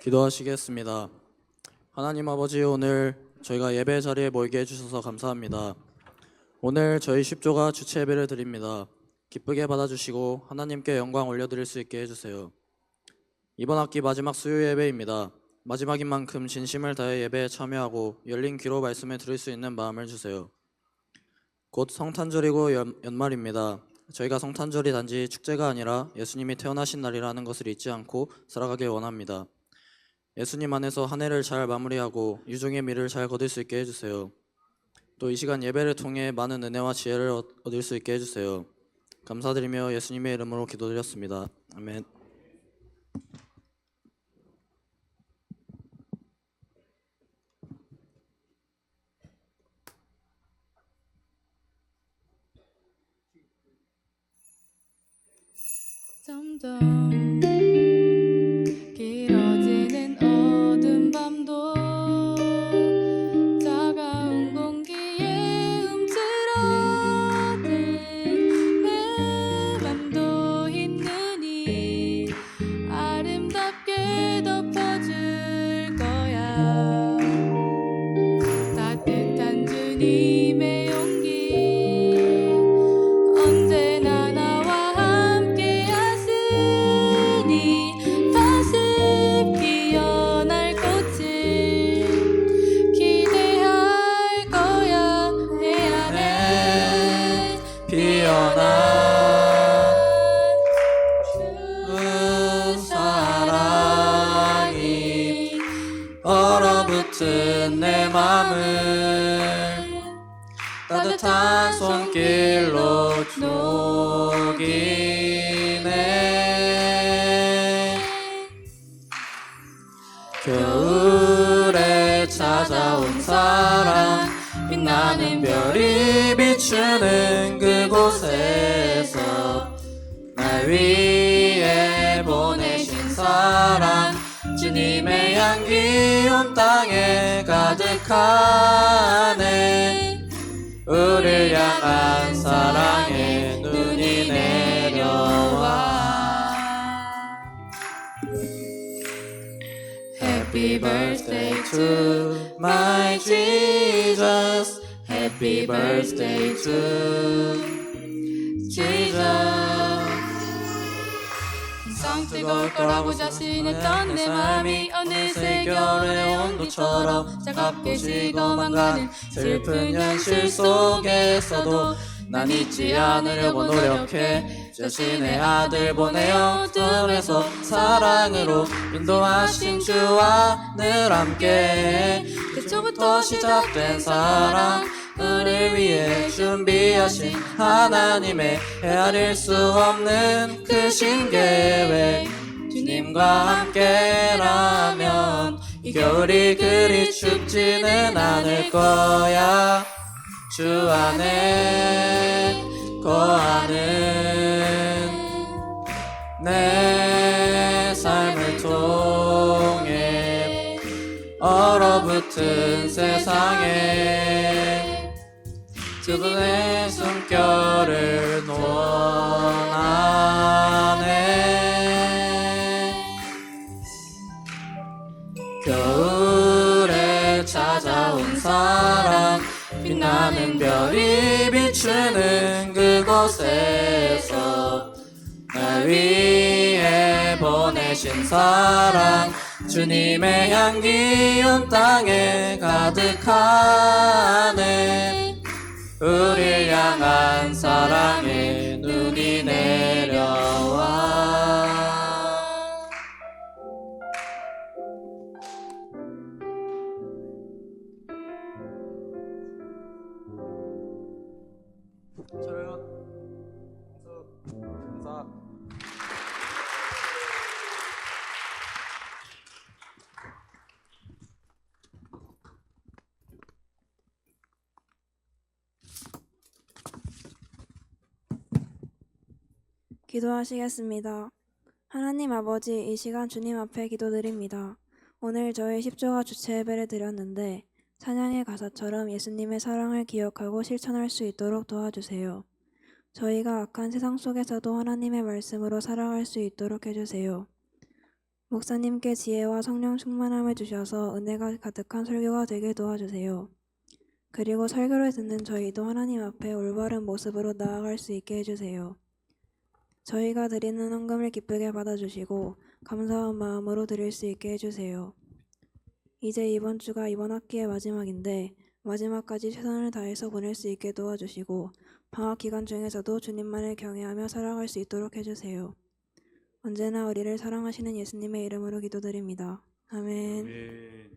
기도하시겠습니다. 하나님 아버지 오늘 저희가 예배 자리에 모이게 해주셔서 감사합니다. 오늘 저희 10조가 주체 예배를 드립니다. 기쁘게 받아주시고 하나님께 영광 올려드릴 수 있게 해주세요. 이번 학기 마지막 수요 예배입니다. 마지막인 만큼 진심을 다해 예배에 참여하고 열린 귀로 말씀을 들을 수 있는 마음을 주세요. 곧 성탄절이고 연, 연말입니다. 저희가 성탄절이 단지 축제가 아니라 예수님이 태어나신 날이라는 것을 잊지 않고 살아가길 원합니다. 예수님 안에서 한 해를 잘 마무리하고 유종의 미를 잘 거둘 수 있게 해주세요. 또 이 시간 예배를 통해 많은 은혜와 지혜를 얻- 얻을 수 있게 해주세요. 감사드리며 예수님의 이름으로 기도드렸습니다. 아멘. 점점 얼어붙은 내 맘을 따뜻한 손길로 녹이네. 겨울에 찾아온 사랑 빛나는 별이 비추는 그곳에서 날 위해 보내신 사랑 주님의 향기 온 땅에 가득하네 우릴 향한 사랑의 눈이 내려와 Happy birthday to my Jesus Happy birthday to Jesus 항상 뜨거울 거라고 자신했던 내 마음이 어느새 겨울의 온도처럼 차갑게 식어만 가는 슬픈 현실 속에서도 난 잊지 않으려고 노력해. 자신의 아들 보내어 뜸에서 사랑으로 인도하신 주와 늘 함께. 그초부터 시작된 사랑 하신 하나님의 헤아릴 수 없는 크신 계획. 주님과 함께라면 이 겨울이 그리 춥지는 않을 거야. 주 안에 거하는 내 삶을 통해 얼어붙은 세상에 그분의 숨결을 논하네. 겨울에 찾아온 사랑 빛나는 별이 비추는 그곳에서 날 위해 보내신 사랑 주님의 향기 온 땅에 가득하네 우릴 향한 사랑의 눈이 내 기도하시겠습니다. 하나님 아버지, 이 시간 주님 앞에 기도드립니다. 오늘 저희 10조가 주체 예배를 드렸는데 찬양의 가사처럼 예수님의 사랑을 기억하고 실천할 수 있도록 도와주세요. 저희가 악한 세상 속에서도 하나님의 말씀으로 살아갈 수 있도록 해주세요. 목사님께 지혜와 성령 충만함을 주셔서 은혜가 가득한 설교가 되게 도와주세요. 그리고 설교를 듣는 저희도 하나님 앞에 올바른 모습으로 나아갈 수 있게 해주세요. 저희가 드리는 헌금을 기쁘게 받아주시고 감사한 마음으로 드릴 수 있게 해주세요. 이제 이번 주가 이번 학기의 마지막인데 마지막까지 최선을 다해서 보낼 수 있게 도와주시고 방학 기간 중에서도 주님만을 경외하며 살아갈 수 있도록 해주세요. 언제나 우리를 사랑하시는 예수님의 이름으로 기도드립니다. 아멘. 아멘.